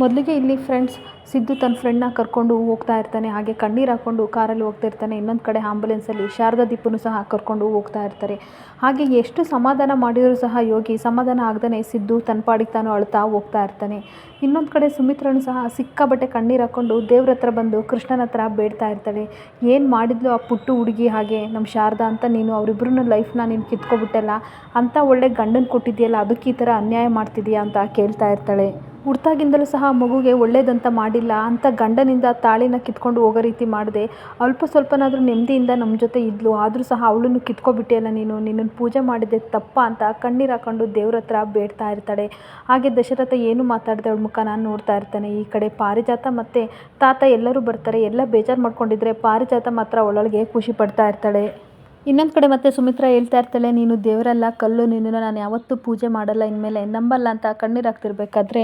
ಮೊದಲಿಗೆ ಇಲ್ಲಿ ಫ್ರೆಂಡ್ಸ್ ಸಿದ್ದು ತನ್ನ ಫ್ರೆಂಡ್ನ ಕರ್ಕೊಂಡು ಹೋಗ್ತಾ ಇರ್ತಾನೆ, ಹಾಗೆ ಕಣ್ಣೀರು ಹಾಕ್ಕೊಂಡು ಕಾರಲ್ಲಿ ಹೋಗ್ತಾ ಇರ್ತಾನೆ, ಇನ್ನೊಂದು ಕಡೆ ಆಂಬುಲೆನ್ಸಲ್ಲಿ ಶಾರದಾ ದೀಪನು ಸಹ ಕರ್ಕೊಂಡು ಹೋಗ್ತಾ ಇರ್ತಾರೆ. ಹಾಗೆ ಎಷ್ಟು ಸಮಾಧಾನ ಮಾಡಿದರೂ ಸಹ ಯೋಗಿ, ಸಮಾಧಾನ ಆಗದೇ ಸಿದ್ದು ತನ್ನ ಪಾಡಿಗೆ ತಾನು ಅಳ್ತಾ ಹೋಗ್ತಾ ಇರ್ತಾನೆ. ಇನ್ನೊಂದು ಕಡೆ ಸುಮಿತ್ರನು ಸಹ ಸಿಕ್ಕಾಬಟ್ಟೆ ಕಣ್ಣೀರು ಹಾಕ್ಕೊಂಡು ದೇವ್ರ ಹತ್ರ ಬಂದು ಕೃಷ್ಣನ ಹತ್ರ ಬೇಡ್ತಾ ಇರ್ತಾಳೆ. ಏನು ಮಾಡಿದ್ಲು ಆ ಪುಟ್ಟು ಹುಡುಗಿ ಹಾಗೆ? ನಮ್ಮ ಶಾರದಾ ಅಂತ ನೀನು ಅವರಿಬ್ಬರನ್ನ ಲೈಫ್ನ ನೀನು ಕಿತ್ಕೊಬಿಟ್ಟಲ್ಲ, ಅಂಥ ಒಳ್ಳೆ ಗಂಡನ ಕೊಟ್ಟಿದ್ಯಲ್ಲ, ಅದಕ್ಕೆ ಈ ಥರ ಅನ್ಯಾಯ ಮಾಡ್ತಿದೀಯಾ ಅಂತ ಕೇಳ್ತಾ ಇರ್ತಾಳೆ. ಹುಡ್ತಾಗಿಂದಲೂ ಸಹ ಮಗುಗೆ ಒಳ್ಳೇದಂತ ಮಾಡಿಲ್ಲ. ಅಂತ ಗಂಡನಿಂದ ತಾಳಿನ ಕಿತ್ಕೊಂಡು ಹೋಗೋ ರೀತಿ ಮಾಡಿದೆ. ಅಲ್ಪ ಸ್ವಲ್ಪನಾದರೂ ನೆಮ್ಮದಿಯಿಂದ ನಮ್ಮ ಜೊತೆ ಇದ್ಲು. ಆದರೂ ಸಹ ಅವಳನ್ನು ಕಿತ್ಕೊಬಿಟ್ಟಿಯಲ್ಲ ನೀನು. ನಿನ್ನನ್ನು ಪೂಜೆ ಮಾಡಿದೆ ತಪ್ಪ ಅಂತ ಕಣ್ಣೀರು ಹಾಕೊಂಡು ದೇವ್ರ ಹತ್ರ ಬೇಡ್ತಾ ಇರ್ತಾಳೆ. ಹಾಗೆ ದಶರಥ ಏನು ಮಾತಾಡದೆ ಅವಳ ಮುಖ ನಾನು ನೋಡ್ತಾ ಇರ್ತಾನೆ. ಈ ಕಡೆ ಪಾರಿಜಾತ ಮತ್ತು ತಾತ ಎಲ್ಲರೂ ಬರ್ತಾರೆ. ಎಲ್ಲ ಬೇಜಾರು ಮಾಡ್ಕೊಂಡಿದ್ರೆ ಪಾರಿಜಾತ ಮಾತ್ರ ಅವಳೊಳಗೆ ಖುಷಿ ಪಡ್ತಾ ಇರ್ತಾಳೆ. ಇನ್ನೊಂದು ಕಡೆ ಮತ್ತೆ ಸುಮಿತ್ರಾ ಹೇಳ್ತಾ ಇರ್ತಾಳೆ, ನೀನು ದೇವರಲ್ಲ, ಕಲ್ಲು ನಿನ್ನನ್ನು ನಾನು ಯಾವತ್ತೂ ಪೂಜೆ ಮಾಡಲ್ಲ, ಇನ್ಮೇಲೆ ನಂಬಲ್ಲ ಅಂತ ಕಣ್ಣೀರು ಹಾಕ್ತಿರ್ಬೇಕಾದ್ರೆ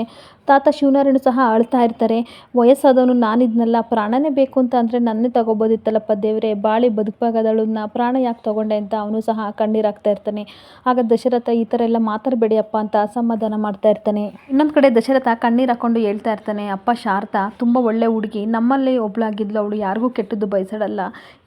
ತಾತ ಶಿವನಾರಾಯಣ ಸಹ ಅಳ್ತಾ ಇರ್ತಾರೆ. ವಯಸ್ಸಾದವನು ನಾನಿದ್ನಲ್ಲ, ಪ್ರಾಣನೇ ಬೇಕು ಅಂತ ಅಂದರೆ ನನ್ನೇ ತಗೋಬೋದಿತ್ತಲ್ಲಪ್ಪ ದೇವರೇ, ಬಾಳಿ ಬದುಕಬೇಕಾದಳನ್ನ ಪ್ರಾಣ ಯಾಕೆ ತಗೊಂಡೆ ಅಂತ ಅವನು ಸಹ ಕಣ್ಣೀರು ಇರ್ತಾನೆ. ಆಗ ದಶರಥ, ಈ ಥರ ಎಲ್ಲ ಮಾತಾಡಬೇಡಿಯಪ್ಪ ಅಂತ ಅಸಮಾಧಾನ ಮಾಡ್ತಾ ಇರ್ತಾನೆ. ಇನ್ನೊಂದು ಕಡೆ ದಶರಥ ಕಣ್ಣೀರು ಹಾಕೊಂಡು ಹೇಳ್ತಾ ಇರ್ತಾನೆ, ಅಪ್ಪ ಶಾರದಾ, ತುಂಬ ಒಳ್ಳೆ ಹುಡುಗಿ, ನಮ್ಮಲ್ಲೇ ಒಬ್ಳಾಗಿದ್ಲು, ಅವಳು ಯಾರಿಗೂ ಕೆಟ್ಟದ್ದು ಬಯಸಡಲ್ಲ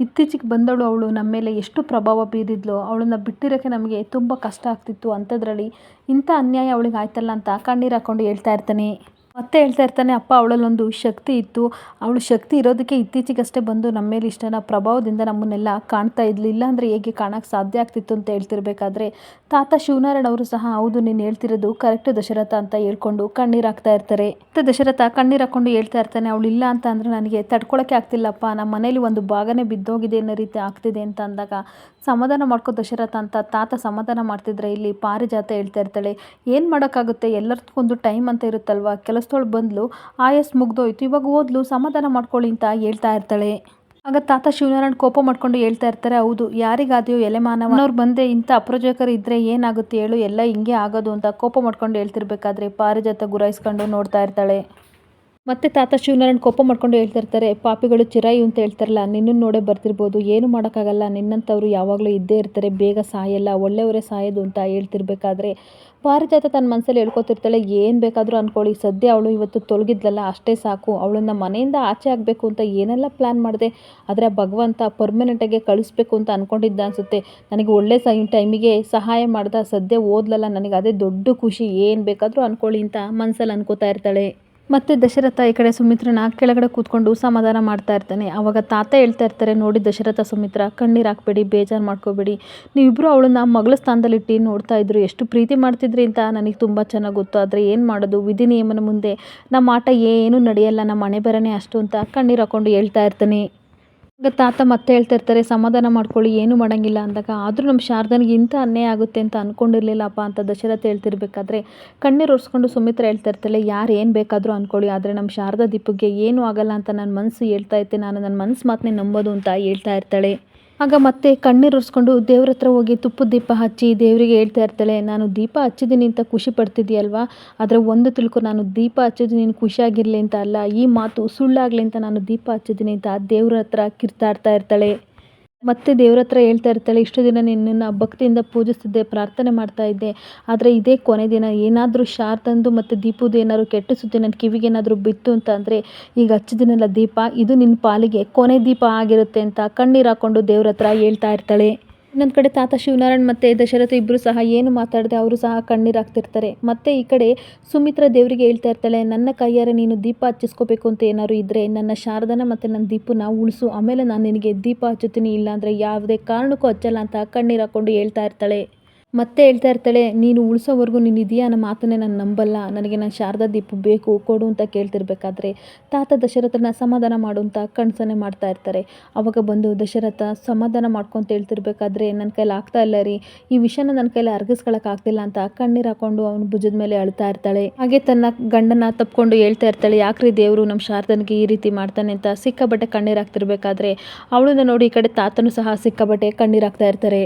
ಇತ್ತೀಚೆಗೆ ಬಂದವಳು ಅವಳು ನಮ್ಮ ಮೇಲೆ ಎಷ್ಟು ಪ್ರಭಾವ ಬೀರಿದ್ಲು ಅವಳನ್ನ ಬಿಟ್ಟಿರೋಕ್ಕೆ ನಮಗೆ ತುಂಬ ಕಷ್ಟ ಆಗ್ತಿತ್ತು. ಅಂಥದ್ರಲ್ಲಿ ಇಂಥ ಅನ್ಯಾಯ ಅವಳಿಗೆ ಆಯ್ತಲ್ಲ ಅಂತ ಕಣ್ಣೀರು ಹಾಕ್ಕೊಂಡು ಹೇಳ್ತಾ ಇರ್ತಾನೆ. ಮತ್ತೆ ಹೇಳ್ತಾ ಇರ್ತಾನೆ, ಅಪ್ಪ ಅವಳಲ್ಲೊಂದು ಶಕ್ತಿ ಇತ್ತು. ಅವಳು ಶಕ್ತಿ ಇರೋದಕ್ಕೆ ಇತ್ತೀಚೆಗಷ್ಟೇ ಬಂದು ನಮ್ಮ ಮೇಲೆ ಇಷ್ಟನ ಪ್ರಭಾವದಿಂದ ನಮ್ಮನ್ನೆಲ್ಲ ಕಾಣ್ತಾ ಇದ್ಲು ಇಲ್ಲಾಂದರೆ ಹೇಗೆ ಕಾಣೋಕ್ಕೆ ಸಾಧ್ಯ ಆಗ್ತಿತ್ತು ಅಂತ ಹೇಳ್ತಿರ್ಬೇಕಾದ್ರೆ, ತಾತ ಶಿವನಾರಾಯಣ ಅವರು ಸಹ, ಹೌದು, ನೀನು ಹೇಳ್ತಿರೋದು ಕರೆಕ್ಟ್ ದಶರಥ ಅಂತ ಹೇಳ್ಕೊಂಡು ಕಣ್ಣೀರು ಹಾಕ್ತಾ ಇರ್ತಾರೆ. ಮತ್ತೆ ದಶರಥ ಕಣ್ಣೀರು ಹಾಕೊಂಡು ಹೇಳ್ತಾ ಇರ್ತಾನೆ, ಅವಳು ಇಲ್ಲ ಅಂತ ಅಂದರೆ ನನಗೆ ತಡ್ಕೊಳಕ್ಕೆ ಆಗ್ತಿಲ್ಲಪ್ಪ. ನಮ್ಮ ಮನೇಲಿ ಒಂದು ಭಾಗನೇ ಬಿದ್ದೋಗಿದೆ ಅನ್ನೋ ರೀತಿ ಆಗ್ತಿದೆ ಅಂತ ಅಂದಾಗ, ಸಮಾಧಾನ ಮಾಡ್ಕೋ ದಶರಥ ಅಂತ ತಾತ ಸಮಾಧಾನ ಮಾಡ್ತಿದ್ರೆ ಇಲ್ಲಿ ಪಾರಿಜಾತ ಹೇಳ್ತಾ ಇರ್ತಾಳೆ. ಏನು ಮಾಡೋಕ್ಕಾಗುತ್ತೆ? ಎಲ್ಲದಕ್ಕೊಂದು ಟೈಮ್ ಅಂತ ಇರುತ್ತಲ್ವ? ಕೆಲಸದೊಳು ಬಂದ್ಲು, ಆಯಸ್ ಮುಗ್ದೋಯ್ತು, ಇವಾಗ ಓದ್ಲು, ಸಮಾಧಾನ ಮಾಡ್ಕೊಳ್ಳಿ ಅಂತ ಹೇಳ್ತಾ ಇರ್ತಾಳೆ. ಆಗ ತಾತ ಶಿವನಾರಾಯಣ್ ಕೋಪ ಮಾಡ್ಕೊಂಡು ಹೇಳ್ತಾ ಇರ್ತಾರೆ, ಹೌದು, ಯಾರಿಗಾದೆಯೋ ಎಲೆ ಅವ್ರು ಬಂದೆ ಇಂಥ ಅಪ್ರಜೋಕರು ಇದ್ರೆ ಏನಾಗುತ್ತೆ ಹೇಳು, ಎಲ್ಲ ಹಿಂಗೆ ಆಗೋದು ಅಂತ ಕೋಪ ಮಾಡ್ಕೊಂಡು ಹೇಳ್ತಿರ್ಬೇಕಾದ್ರೆ ಪಾರಿಜಾತ ಗುರಾಯಿಸ್ಕೊಂಡು ನೋಡ್ತಾ ಇರ್ತಾಳೆ. ಮತ್ತೆ ತಾತ ಶಿವನಾರಾಯಣ ಕೋಪ ಮಾಡ್ಕೊಂಡು ಹೇಳ್ತಾ ಇರ್ತಾರೆ, ಪಾಪಿಗಳು ಚಿರಾಯು ಅಂತ ಹೇಳ್ತಾರಲ್ಲ, ನಿನ್ನನ್ನು ನೋಡೇ ಬರ್ತಿರ್ಬೋದು, ಏನು ಮಾಡೋಕ್ಕಾಗಲ್ಲ, ನಿನ್ನಂಥವ್ರು ಯಾವಾಗಲೂ ಇದ್ದೇ ಇರ್ತಾರೆ, ಬೇಗ ಸಾಯಲ್ಲ, ಒಳ್ಳೆಯವರೇ ಸಾಯೋದು ಅಂತ ಹೇಳ್ತಿರ್ಬೇಕಾದ್ರೆ. ಪಾರಿಜಾತ ತನ್ನ ಮನಸ್ಸಲ್ಲಿ ಹೇಳ್ಕೊತಿರ್ತಾಳೆ, ಏನು ಬೇಕಾದರೂ ಅಂದ್ಕೊಳ್ಳಿ ಸದ್ಯ ಅವಳು ಇವತ್ತು ತೊಲಗಿದ್ಲಲ್ಲ, ಅಷ್ಟೇ ಸಾಕು ಅವಳನ್ನು ಮನೆಯಿಂದ ಆಚೆ ಆಗಬೇಕು ಅಂತ ಏನೆಲ್ಲ ಪ್ಲ್ಯಾನ್ ಮಾಡಿದೆ, ಆದರೆ ಭಗವಂತ ಪರ್ಮನೆಂಟಾಗಿ ಕಳಿಸ್ಬೇಕು ಅಂತ ಅಂದ್ಕೊಂಡಿದ್ದ ಅನಿಸುತ್ತೆ. ನನಗೆ ಒಳ್ಳೆ ಸೈ ಟೈಮಿಗೆ ಸಹಾಯ ಮಾಡ್ದ, ಸದ್ಯ ಓದ್ಲಲ್ಲ, ನನಗೆ ಅದೇ ದೊಡ್ಡ ಖುಷಿ, ಏನು ಬೇಕಾದರೂ ಅಂದ್ಕೊಳ್ಳಿ ಅಂತ ಮನಸ್ಸಲ್ಲಿ ಅನ್ಕೋತಾ ಇರ್ತಾಳೆ. ಮತ್ತು ದಶರಥ ಈ ಕಡೆ ಸುಮಿತ್ರನ ಕೆಳಗಡೆ ಕೂತ್ಕೊಂಡು ಸಮಾಧಾನ ಮಾಡ್ತಾ ಇರ್ತಾನೆ. ಆವಾಗ ತಾತ ಹೇಳ್ತಾ ಇರ್ತಾರೆ, ನೋಡಿ ದಶರಥ ಸುಮಿತ್ರ, ಕಣ್ಣೀರು ಹಾಕ್ಬೇಡಿ, ಬೇಜಾರು ಮಾಡ್ಕೋಬೇಡಿ. ನೀವಿಬ್ಬರು ಅವಳನ್ನ ಮಗಳ ಸ್ಥಾನದಲ್ಲಿಟ್ಟು ನೋಡ್ತಾ ಇದ್ರು. ಎಷ್ಟು ಪ್ರೀತಿ ಮಾಡ್ತಿದ್ರಿ ಅಂತ ನನಗೆ ತುಂಬ ಚೆನ್ನಾಗಿ ಗೊತ್ತು. ಆದರೆ ಏನು ಮಾಡೋದು? ವಿಧಿ ನಿಯಮನ ಮುಂದೆ ನಮ್ಮ ಆಟ ಏನೂ ನಡೆಯಲ್ಲ. ನಮ್ಮ ಮನೆ ಬರನೇ ಅಷ್ಟು ಅಂತ ಕಣ್ಣೀರು ಹಾಕ್ಕೊಂಡು ಹೇಳ್ತಾ ಇರ್ತಾನೆ. ತಾತ ಮತ್ತೆ ಹೇಳ್ತಾ ಇರ್ತಾರೆ ಸಮಾಧಾನ ಮಾಡ್ಕೊಳ್ಳಿ, ಏನು ಮಾಡೋಂಗಿಲ್ಲ ಅಂದಾಗ, ಆದರೂ ನಮ್ಮ ಶಾರದನಿಗೆ ಇಂಥ ಅನ್ಯಾಯ ಆಗುತ್ತೆ ಅಂತ ಅಂದ್ಕೊಂಡಿರ್ಲಿಲ್ಲಪ್ಪ ಅಂತ ದಶರಥ ಹೇಳ್ತಿರ್ಬೇಕಾದ್ರೆ, ಕಣ್ಣೀರು ಒರೆಸ್ಕೊಂಡು ಸುಮಿತ್ರ ಹೇಳ್ತಾ ಇರ್ತಾಳೆ ಯಾರು ಏನು ಬೇಕಾದರೂ ಅಂದ್ಕೊಳ್ಳಿ ಆದರೆ ನಮ್ಮ ಶಾರದಾ ದೀಪಕ್ಕೆ ಏನೂ ಆಗಲ್ಲ ಅಂತ ನನ್ನ ಮನಸ್ಸು ಹೇಳ್ತಾ ಇತ್ತೆ ನಾನು ನನ್ನ ಮನಸ್ಸು ಮಾತನ್ನೇ ನಂಬೋದು ಅಂತ ಹೇಳ್ತಾ ಇರ್ತಾಳೆ. ಆಗ ಮತ್ತೆ ಕಣ್ಣೀರು ಒರೆಸ್ಕೊಂಡು ದೇವ್ರ ಹತ್ರ ಹೋಗಿ ತುಪ್ಪದ ದೀಪ ಹಚ್ಚಿ ದೇವರಿಗೆ ಹೇಳ್ತಾ ಇರ್ತಾಳೆ, ನಾನು ದೀಪ ಹಚ್ಚಿದ್ದೀನಿ ಅಂತ ಖುಷಿ ಪಡ್ತಿದ್ದೀಯಲ್ವಾ? ಆದರೆ ಒಂದು ತಿಳ್ಕೊ, ನಾನು ದೀಪ ಹಚ್ಚಿದ್ದು ನೀನು ಖುಷಿಯಾಗಿರಲಿ ಅಂತ ಅಲ್ಲ, ಈ ಮಾತು ಸುಳ್ಳಾಗಲಿ ಅಂತ ನಾನು ದೀಪ ಹಚ್ಚಿದ್ದೀನಿ ಅಂತ ದೇವ್ರ ಹತ್ರ ಕಿರ್ತಾಡ್ತಾ ಇರ್ತಾಳೆ. ಮತ್ತೆ ದೇವ್ರ ಹತ್ರ ಹೇಳ್ತಾ ಇರ್ತಾಳೆ, ಇಷ್ಟು ದಿನ ನಿನ್ನನ್ನು ಭಕ್ತಿಯಿಂದ ಪೂಜಿಸ್ತಿದ್ದೆ, ಪ್ರಾರ್ಥನೆ ಮಾಡ್ತಾ ಇದ್ದೆ, ಆದರೆ ಇದೇ ಕೊನೆ ದಿನ ಏನಾದರೂ ಶಾರದಂದು ಮತ್ತು ದೀಪದ ಏನಾದರೂ ಕೆಟ್ಟ ಸುದ್ದಿ ನನ್ನ ಕಿವಿಗೆ ಏನಾದರೂ ಬಿತ್ತು ಅಂತ ಅಂದರೆ, ಈಗ ಹಚ್ಚಿದಿನಲ್ಲ ದೀಪ, ಇದು ನಿನ್ನ ಪಾಲಿಗೆ ಕೊನೆ ದೀಪ ಆಗಿರುತ್ತೆ ಅಂತ ಕಣ್ಣೀರು ಹಾಕ್ಕೊಂಡು ದೇವ್ರ ಹತ್ರ ಹೇಳ್ತಾ ಇರ್ತಾಳೆ. ಇನ್ನೊಂದು ಕಡೆ ತಾತ ಶಿವನಾರಾಯಣ್ ಮತ್ತು ದಶರಥ ಇಬ್ಬರು ಸಹ ಏನು ಮಾತಾಡದೆ ಅವರು ಸಹ ಕಣ್ಣೀರು ಹಾಕ್ತಿರ್ತಾರೆ. ಮತ್ತು ಈ ಕಡೆ ಸುಮಿತ್ರ ದೇವರಿಗೆ ಹೇಳ್ತಾ ಇರ್ತಾಳೆ, ನನ್ನ ಕೈಯಾರೆ ನೀನು ದೀಪ ಹಚ್ಚಿಸ್ಕೋಬೇಕು ಅಂತ ಏನಾದ್ರು ಇದ್ದರೆ ನನ್ನ ಶಾರದನ ಮತ್ತು ನನ್ನ ದೀಪನ ಉಳಿಸು, ಆಮೇಲೆ ನಾನು ನಿನಗೆ ದೀಪ ಹಚ್ಚುತ್ತೀನಿ, ಇಲ್ಲಾಂದರೆ ಯಾವುದೇ ಕಾರಣಕ್ಕೂ ಹಚ್ಚಲ್ಲ ಅಂತ ಕಣ್ಣೀರು ಹಾಕ್ಕೊಂಡು ಹೇಳ್ತಾ ಇರ್ತಾಳೆ. ಮತ್ತೆ ಹೇಳ್ತಾ ಇರ್ತಾಳೆ, ನೀನು ಉಳಿಸೋವರೆಗೂ ನೀನು ಇದೆಯಾ ನನ್ನ ಮಾತನ್ನೇ ನಾನು ನಂಬಲ್ಲ. ನನಗೆ ನಾನು ಶಾರದಾ ದೀಪ ಬೇಕು, ಕೊಡು ಅಂತ ಕೇಳ್ತಿರ್ಬೇಕಾದ್ರೆ ತಾತ ದಶರಥನ ಸಮಾಧಾನ ಮಾಡು ಅಂತ ಕಣ್ಸನೆ ಮಾಡ್ತಾ ಇರ್ತಾರೆ. ಅವಾಗ ಬಂದು ದಶರಥ, ಸಮಾಧಾನ ಮಾಡ್ಕೊಂತ ಹೇಳ್ತಿರ್ಬೇಕಾದ್ರೆ ನನ್ನ ಕೈಲಿ ಆಗ್ತಾ ಇಲ್ಲ ರೀ. ಈ ವಿಷಯನ ನನ್ನ ಕೈಲಿ ಅರ್ಗಿಸ್ಕೊಳಕ್ ಆಗ್ತಿಲ್ಲ ಅಂತ ಕಣ್ಣೀರು ಹಾಕೊಂಡು ಅವನ ಭುಜದ ಮೇಲೆ ಅಳ್ತಾ ಇರ್ತಾಳೆ. ಹಾಗೆ ತನ್ನ ಗಂಡನ ತಪ್ಕೊಂಡು ಹೇಳ್ತಾ ಇರ್ತಾಳೆ, ಯಾಕ್ರಿ ದೇವರು ನಮ್ಮ ಶಾರದನಿಗೆ ಈ ರೀತಿ ಮಾಡ್ತಾನೆ ಅಂತ ಸಿಕ್ಕಾಬಟ್ಟೆ ಕಣ್ಣೀರು ಹಾಕ್ತಿರ್ಬೇಕಾದ್ರೆ, ಅವಳನ್ನ ನೋಡಿ ಈ ಕಡೆ ತಾತನು ಸಹ ಸಿಕ್ಕಾಬಟ್ಟೆ ಕಣ್ಣೀರು ಹಾಕ್ತಾ ಇರ್ತಾರೆ.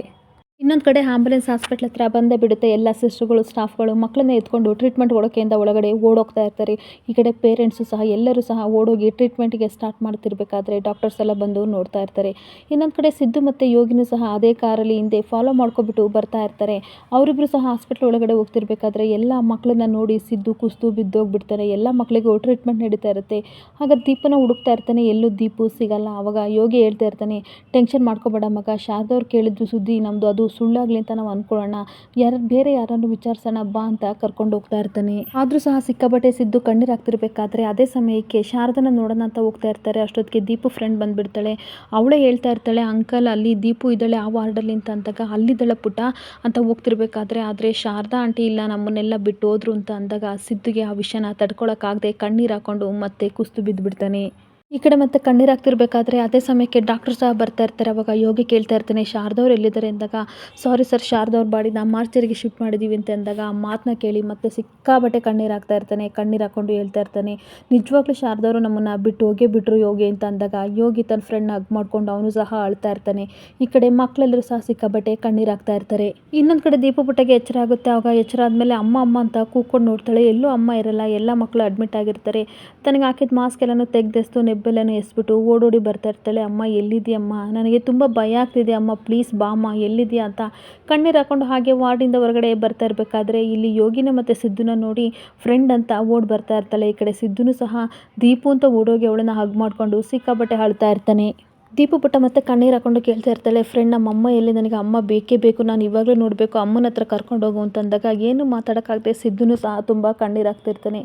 ಇನ್ನೊಂದು ಕಡೆ ಆಂಬುಲೆನ್ಸ್ ಹಾಸ್ಪಿಟ್ಲ್ ಹತ್ರ ಬಂದೇ ಬಿಡುತ್ತೆ. ಎಲ್ಲ ಸಿಸ್ಟರ್ಗಳು ಸ್ಟಾಫ್ಗಳು ಮಕ್ಕಳನ್ನ ಎತ್ಕೊಂಡು ಟ್ರೀಟ್ಮೆಂಟ್ ಕೊಡೋಕೆಯಿಂದ ಒಳಗಡೆ ಓಡೋಗ್ತಾ ಇರ್ತಾರೆ. ಈ ಕಡೆ ಪೇರೆಂಟ್ಸು ಸಹ, ಎಲ್ಲರೂ ಸಹ ಓಡೋಗಿ ಟ್ರೀಟ್ಮೆಂಟ್ಗೆ ಸ್ಟಾರ್ಟ್ ಮಾಡ್ತಿರ್ಬೇಕಾದ್ರೆ ಡಾಕ್ಟರ್ಸ್ ಎಲ್ಲ ಬಂದು ನೋಡ್ತಾ ಇರ್ತಾರೆ. ಇನ್ನೊಂದು ಕಡೆ ಸಿದ್ದು ಮತ್ತು ಯೋಗಿನೂ ಸಹ ಅದೇ ಕಾರಲ್ಲಿ ಹಿಂದೆ ಫಾಲೋ ಮಾಡ್ಕೊಬಿಟ್ಟು ಬರ್ತಾ ಇರ್ತಾರೆ. ಅವರಿಬ್ಬರು ಸಹ ಹಾಸ್ಪಿಟ್ಲ್ ಒಳಗಡೆ ಹೋಗ್ತಿರ್ಬೇಕಾದ್ರೆ ಎಲ್ಲ ಮಕ್ಕಳನ್ನ ನೋಡಿ ಸಿದ್ದು, ಕುಸ್ತು ಬಿದ್ದೋಗ್ಬಿಡ್ತಾರೆ. ಎಲ್ಲ ಮಕ್ಕಳಿಗೂ ಟ್ರೀಟ್ಮೆಂಟ್ ನಡೀತಾ ಇರುತ್ತೆ. ಆಗ ದೀಪನ ಹುಡುಕ್ತಾ ಇರ್ತಾನೆ. ಎಲ್ಲೂ ದೀಪು ಸಿಗಲ್ಲ. ಅವಾಗ ಯೋಗಿ ಹೇಳ್ತಾ ಇರ್ತಾನೆ, ಟೆನ್ಷನ್ ಮಾಡ್ಕೋಬೇಡ ಮಗ. ಶಾರದವ್ರು ಕೇಳಿದ್ದು ಸುದ್ದಿ ನಮ್ಮದು ಅದು ಸುಳ್ಳಾಗಲಿ ಅಂತ ನಾವು ಅಂದ್ಕೊಳ್ಳೋಣ ಯಾರು, ಬೇರೆ ಯಾರನ್ನು ವಿಚಾರಿಸೋಣ ಬಾ ಅಂತ ಕರ್ಕೊಂಡು ಹೋಗ್ತಾ ಇರ್ತಾನೆ. ಆದರೂ ಸಹ ಸಿಕ್ಕಾಬಟ್ಟೆ ಸಿದ್ದು ಕಣ್ಣೀರಾಗ್ತಿರ್ಬೇಕಾದ್ರೆ ಅದೇ ಸಮಯಕ್ಕೆ ಶಾರದನ ನೋಡೋಣ ಅಂತ ಹೋಗ್ತಾ ಇರ್ತಾರೆ. ಅಷ್ಟೊತ್ತಿಗೆ ದೀಪು ಫ್ರೆಂಡ್ ಬಂದುಬಿಡ್ತಾಳೆ. ಅವಳೇ ಹೇಳ್ತಾ ಇರ್ತಾಳೆ ಅಂಕಲ್ ಅಲ್ಲಿ ದೀಪು ಇದ್ದಾಳೆ ಆ ವಾರ್ಡಲ್ಲಿ ಅಂತ ಅಂದಾಗ ಅಲ್ಲಿದ್ದಾಳೆ ಪುಟ ಅಂತ ಹೋಗ್ತಿರ್ಬೇಕಾದ್ರೆ ಆದರೆ ಶಾರದಾ ಆಂಟಿ ಇಲ್ಲ, ನಮ್ಮನ್ನೆಲ್ಲ ಬಿಟ್ಟು ಹೋದ್ರು ಅಂತ ಅಂದಾಗ ಸಿದ್ದುಗೆ ಆ ವಿಷಯನ ತಡ್ಕೊಳಕ್ಕಾಗದೆ ಕಣ್ಣೀರು ಹಾಕೊಂಡು ಮತ್ತೆ ಕುಸ್ತು ಬಿದ್ದುಬಿಡ್ತಾನೆ ಈ ಕಡೆ ಮತ್ತೆ ಕಣ್ಣೀರು ಹಾಕ್ತಿರ್ಬೇಕಾದ್ರೆ ಅದೇ ಸಮಯಕ್ಕೆ ಡಾಕ್ಟರ್ ಸಹ ಬರ್ತಾ ಇರ್ತಾರೆ. ಅವಾಗ ಯೋಗಿ ಕೇಳ್ತಾ ಇರ್ತಾನೆ ಶಾರದವ್ರು ಎಲ್ಲಿದ್ದಾರೆ? ಅಂದಾಗ ಸಾರಿ ಸರ್ ಶಾರದವ್ರ ಬಾಡಿನ ಮಾರ್ಚರಿಗೆ ಶಿಫ್ಟ್ ಮಾಡಿದ್ದೀವಿ ಅಂತ ಅಂದಾಗ, ಆ ಮಾತನ್ನ ಕೇಳಿ ಮತ್ತೆ ಸಿಕ್ಕಾಬಟ್ಟೆ ಕಣ್ಣೀರು ಹಾಕ್ತಾ ಇರ್ತಾನೆ, ಕಣ್ಣೀರು ಹಾಕ್ಕೊಂಡು ಹೇಳ್ತಾ ಇರ್ತಾನೆ, ನಿಜವಾಗ್ಲೂ ಶಾರದವರು ನಮ್ಮನ್ನು ಬಿಟ್ಟು ಹೋಗೇ ಬಿಟ್ಟರು ಯೋಗಿ ಅಂತ ಅಂದಾಗ, ಯೋಗಿ ತನ್ನ ಫ್ರೆಂಡ್ನ ಹಗ್ ಮಾಡ್ಕೊಂಡು ಅವನು ಸಹ ಅಳ್ತಾ ಇರ್ತಾನೆ. ಈ ಕಡೆ ಮಕ್ಕಳೆಲ್ಲರೂ ಸಹ ಸಿಕ್ಕಾಬಟ್ಟೆ ಕಣ್ಣೀರು ಹಾಕ್ತಾ ಇರ್ತಾರೆ. ಇನ್ನೊಂದು ಕಡೆ ದೀಪ ಪುಟ್ಟಗೆ ಎಚ್ಚರ ಆಗುತ್ತೆ. ಆವಾಗ ಎಚ್ಚರ ಆದಮೇಲೆ ಅಮ್ಮ ಅಮ್ಮ ಅಂತ ಕೂಕೊಂಡು ನೋಡ್ತಾಳೆ. ಎಲ್ಲೂ ಅಮ್ಮ ಇರಲ್ಲ, ಎಲ್ಲ ಮಕ್ಕಳು ಅಡ್ಮಿಟ್ ಆಗಿರ್ತಾರೆ. ತನಗೆ ಹಾಕಿದ ಮಾಸ್ಕ್ ಎಲ್ಲನೂ ತೆಗ್ದೆಸ್ತು ನೆಬ್ಬೆಲ್ಲನೂ ಎಸ್ಬಿಟ್ಟು ಓಡೋಡಿ ಬರ್ತಾ ಇರ್ತಾಳೆ, ಅಮ್ಮ ಎಲ್ಲಿದೆಯಮ್ಮ ನನಗೆ ತುಂಬ ಭಯ ಆಗ್ತಿದೆ ಅಮ್ಮ, ಪ್ಲೀಸ್ ಬಾ ಅಮ್ಮ ಎಲ್ಲಿದೆಯಾ ಅಂತ. ಕಣ್ಣೀರು ಹಾಕೊಂಡು ಹಾಗೆ ವಾರ್ಡಿಂದ ಹೊರಗಡೆ ಬರ್ತಾ ಇರಬೇಕಾದ್ರೆ ಇಲ್ಲಿ ಯೋಗಿನ ಮತ್ತು ಸಿದ್ದುನ ನೋಡಿ ಫ್ರೆಂಡ್ ಅಂತ ಓಡ್ ಬರ್ತಾ ಇರ್ತಾಳೆ. ಈ ಕಡೆ ಸಿದ್ದುನು ಸಹ ದೀಪು ಅಂತ ಓಡೋಗಿ ಅವಳನ್ನ ಹಗ್ ಮಾಡಿಕೊಂಡು ಸಿಕ್ಕಾಪಟ್ಟೆ ಅಳ್ತಾ ಇರ್ತಾನೆ. ದೀಪು ಪುಟ್ಟ ಮತ್ತೆ ಕಣ್ಣೀರು ಹಾಕೊಂಡು ಕೇಳ್ತಾ ಇರ್ತಾಳೆ ಫ್ರೆಂಡ್ ನಮ್ಮ ಅಮ್ಮ ಎಲ್ಲಿ? ನನಗೆ ಅಮ್ಮ ಬೇಕೇ ಬೇಕು, ನಾನು ಇವಾಗಲೂ ನೋಡಬೇಕು, ಅಮ್ಮನ ಹತ್ರ ಕರ್ಕೊಂಡು ಹೋಗು ಅಂತಂದಾಗ ಏನು ಮಾತಾಡೋಕ್ಕಾಗದೆ ಸಿದ್ದುನೂ ಸಹ ತುಂಬ ಕಣ್ಣೀರು ಹಾಕ್ತಿರ್ತಾನೆ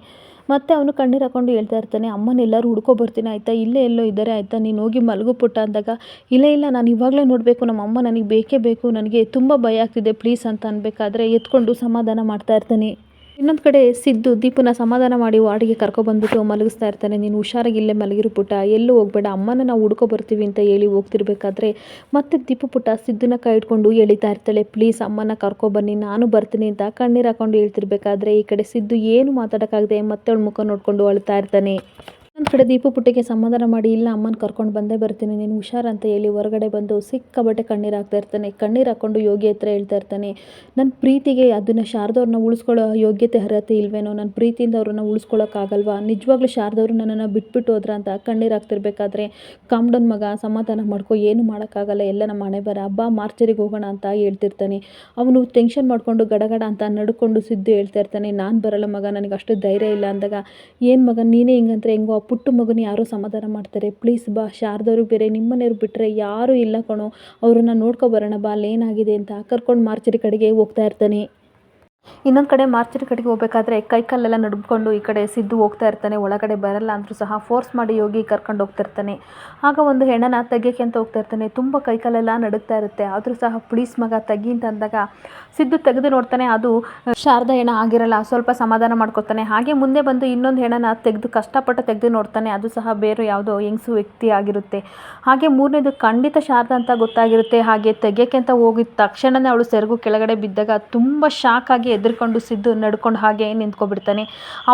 ಮತ್ತೆ ಅವನು ಕಣ್ಣೀರು ಹಾಕೊಂಡು ಹೇಳ್ತಾ ಇರ್ತಾನೆ, ಅಮ್ಮನ ಎಲ್ಲರೂ ಹುಡ್ಕೊ ಬರ್ತೀನಿ, ಆಯ್ತಾ? ಇಲ್ಲೇ ಎಲ್ಲೋ ಇದ್ದಾರೆ ಆಯ್ತಾ? ನೀನು ಹೋಗಿ ಮಲಗು ಪುಟ್ಟ, ಅಂದಾಗ, ಇಲ್ಲ ಇಲ್ಲ, ನಾನು ಇವಾಗಲೇ ನೋಡಬೇಕು, ನಮ್ಮ ಅಮ್ಮ ನನಗೆ ಬೇಕೇ ಬೇಕು, ನನಗೆ ತುಂಬ ಭಯ ಆಗ್ತಿದೆ, ಪ್ಲೀಸ್ ಅಂತ ಅನ್ಬೇಕಾದ್ರೆ ಎತ್ಕೊಂಡು ಸಮಾಧಾನ ಮಾಡ್ತಾ ಇರ್ತಾನೆ. ಇನ್ನೊಂದು ಕಡೆ ಸಿದ್ದು ದೀಪನ ಸಮಾಧಾನ ಮಾಡಿ ವಾರ್ಡಿಗೆ ಕರ್ಕೊಬಂದ್ಬಿಟ್ಟು ಮಲಗಿಸ್ತಾ ಇರ್ತಾನೆ. ನೀನು ಹುಷಾರಾಗಿ ಇಲ್ಲೇ ಮಲಗಿರು ಪುಟ್ಟ. ಎಲ್ಲೂ ಹೋಗಬೇಡ. ಅಮ್ಮನ ನಾವು ಹುಡ್ಕೊ ಬರ್ತೀವಿ ಅಂತ ಹೇಳಿ ಹೋಗ್ತಿರ್ಬೇಕಾದ್ರೆ ಮತ್ತೆ ದೀಪು ಪುಟ್ಟ ಸಿದ್ದನ ಕೈ ಇಟ್ಕೊಂಡು ಎಳಿತಾ ಇರ್ತಾಳೆ. ಪ್ಲೀಸ್ ಅಮ್ಮನ ಕರ್ಕೊಬನ್ನಿ ನಾನು ಬರ್ತೀನಿ ಅಂತ ಕಣ್ಣೀರು ಹಾಕೊಂಡು ಹೇಳ್ತಿರ್ಬೇಕಾದ್ರೆ ಈ ಕಡೆ ಸಿದ್ದು ಏನು ಮಾತಾಡೋಕ್ಕಾಗದೆ ಮತ್ತೆ ಅವಳ ಮುಖ ನೋಡಿಕೊಂಡು ಅಳ್ತಾ ಇರ್ತಾನೆ. ಒಂದು ಕಡೆ ದೀಪು ಪುಟ್ಟಿಗೆ ಸಮಾಧಾನ ಮಾಡಿ, ಇಲ್ಲ ಅಮ್ಮನ ಕರ್ಕೊಂಡು ಬಂದೇ ಬರ್ತೀನಿ, ನೀನು ಹುಷಾರ್ ಅಂತ ಹೇಳಿ ಹೊರಗಡೆ ಬಂದು ಸಿಕ್ಕಾಬಟ್ಟೆ ಕಣ್ಣೀರು ಹಾಕ್ತಾ ಇರ್ತಾನೆ. ಕಣ್ಣೀರು ಹಾಕ್ಕೊಂಡು ಯೋಗಿ ಹತ್ರ ಹೇಳ್ತಾ ಇರ್ತಾನೆ ನನ್ನ ಪ್ರೀತಿಗೆ ಅದನ್ನು ಶಾರದವ್ರನ್ನ ಉಳಿಸ್ಕೊಳ್ಳೋ ಯೋಗ್ಯತೆ ಅರ್ಹತೆ ಇಲ್ವೇನೋ? ನನ್ನ ಪ್ರೀತಿಯಿಂದ ಅವ್ರನ್ನ ಉಳಿಸ್ಕೊಳ್ಳೋಕ್ಕಾಗಲ್ವಾ ನಿಜವಾಗ್ಲೂ ಶಾರದವ್ರು ನನ್ನನ್ನು ಬಿಟ್ಬಿಟ್ಟು ಹೋದ್ರ ಅಂತ ಕಣ್ಣೀರು ಹಾಕ್ತಿರ್ಬೇಕಾದ್ರೆ ಕಾಮ್ಡನ್ ಮಗ, ಸಮಾಧಾನ ಮಾಡ್ಕೊ, ಏನು ಮಾಡೋಕ್ಕಾಗಲ್ಲ, ಎಲ್ಲ ನಮ್ಮ ಮನೆ ಬರ ಹಬ್ಬ ಮಾರ್ಚರಿಗೆ ಹೋಗೋಣ ಅಂತ ಹೇಳ್ತಿರ್ತಾನೆ. ಅವನು ಟೆನ್ಷನ್ ಮಾಡಿಕೊಂಡು ಗಡಗಡ ಅಂತ ನಡ್ಕೊಂಡು ಸಿದ್ದು ಹೇಳ್ತಾ ಇರ್ತಾನೆ, ನಾನು ಬರಲ್ಲ ಮಗ, ನನಗೆ ಅಷ್ಟು ಧೈರ್ಯ ಇಲ್ಲ ಅಂದಾಗ, ಏನು ಮಗ, ನೀನೇ ಹಿಂಗಂದ್ರೆ ಹೆಂಗೋ ಪುಟ್ಟ ಮಗುನ ಯಾರು ಸಮಾಧಾನ ಮಾಡ್ತಾರೆ. ಪ್ಲೀಸ್ ಬಾ ಶಾರದವ್ರಿಗೆ ಬೇರೆ ನಿಮ್ಮನೆಯವ್ರು ಬಿಟ್ಟರೆ ಯಾರೂ ಇಲ್ಲ ಕಣೋ. ಅವ್ರನ್ನ ನೋಡ್ಕೊ ಬರೋಣ ಬಾ, ಅಲ್ಲಿ ಏನಾಗಿದೆ? ಅಂತ ಕರ್ಕೊಂಡು ಮಾರ್ಚರಿ ಕಡೆಗೆ ಹೋಗ್ತಾ ಇರ್ತಾನೆ. ಇನ್ನೊಂದು ಕಡೆ ಮಾರ್ಚರ್ ಕಡೆಗೆ ಹೋಗ್ಬೇಕಾದ್ರೆ ಕೈ ನಡ್ಕೊಂಡು ಈ ಕಡೆ ಸಿದ್ದು ಹೋಗ್ತಾ ಇರ್ತಾನೆ, ಒಳಗಡೆ ಬರಲ್ಲ ಅಂದರೂ ಸಹ ಫೋರ್ಸ್ ಮಾಡಿ ಯೋಗಿ ಕರ್ಕೊಂಡು ಹೋಗ್ತಿರ್ತಾನೆ ಆಗ ಒಂದು ಹೆಣ್ಣನ ತೆಗಿಯೋಕ್ಕೆ ಅಂತ ಹೋಗ್ತಾ ಇರ್ತಾನೆ. ತುಂಬ ಕೈ ಕಾಲೆಲ್ಲ ನಡುಗ್ತಾ ಇರುತ್ತೆ. ಆದರೂ ಸಹ ಪ್ಲೀಸ್ ಮಗ ತೆಗಿ ಅಂತ ಅಂದಾಗ ಸಿದ್ದು ತೆಗೆದು ನೋಡ್ತಾನೆ, ಅದು ಶಾರದಾ ಹೆಣ ಆಗಿರಲ್ಲ, ಸ್ವಲ್ಪ ಸಮಾಧಾನ ಮಾಡ್ಕೊತಾನೆ. ಹಾಗೆ ಮುಂದೆ ಬಂದು ಇನ್ನೊಂದು ಹೆಣನ ತೆಗೆದು ಕಷ್ಟಪಟ್ಟು ತೆಗೆದು ನೋಡ್ತಾನೆ. ಅದು ಸಹ ಬೇರೆ ಯಾವುದೋ ಹೆಂಗಸು ವ್ಯಕ್ತಿ ಆಗಿರುತ್ತೆ. ಹಾಗೆ ಮೂರನೇದು ಖಂಡಿತ ಶಾರದ ಅಂತ ಗೊತ್ತಾಗಿರುತ್ತೆ. ಹಾಗೆ ತೆಗಿಯೋಕ್ಕೆ ಅಂತ ಹೋಗಿದ ತಕ್ಷಣನೇ ಅವಳು ಸೆರಗು ಕೆಳಗಡೆ ಬಿದ್ದಾಗ ತುಂಬ ಶಾಕ್ ಆಗಿ ಎದ್ರುಕೊಂಡು ಸಿದ್ದು ನಡ್ಕೊಂಡು ಹಾಗೆ ನಿಂತ್ಕೊಬಿಡ್ತಾನೆ.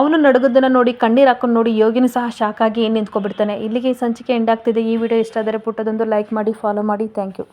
ಅವನು ನಡುಗೋದನ್ನು ನೋಡಿ, ಕಣ್ಣೀರು ಹಾಕೊಂಡು ನೋಡಿ, ಯೋಗಿನ ಸಹ ಶಾಕಾಗಿ ನಿಂತ್ಕೊಬಿಡ್ತಾನೆ. ಇಲ್ಲಿಗೆ ಈ ಸಂಚಿಕೆ ಎಂಡ್ ಆಗ್ತಿದೆ. ಈ ವಿಡಿಯೋ ಇಷ್ಟ ಆದರೆ ಪುಟ್ಟದೊಂದು ಲೈಕ್ ಮಾಡಿ ಫಾಲೋ ಮಾಡಿ. Thank you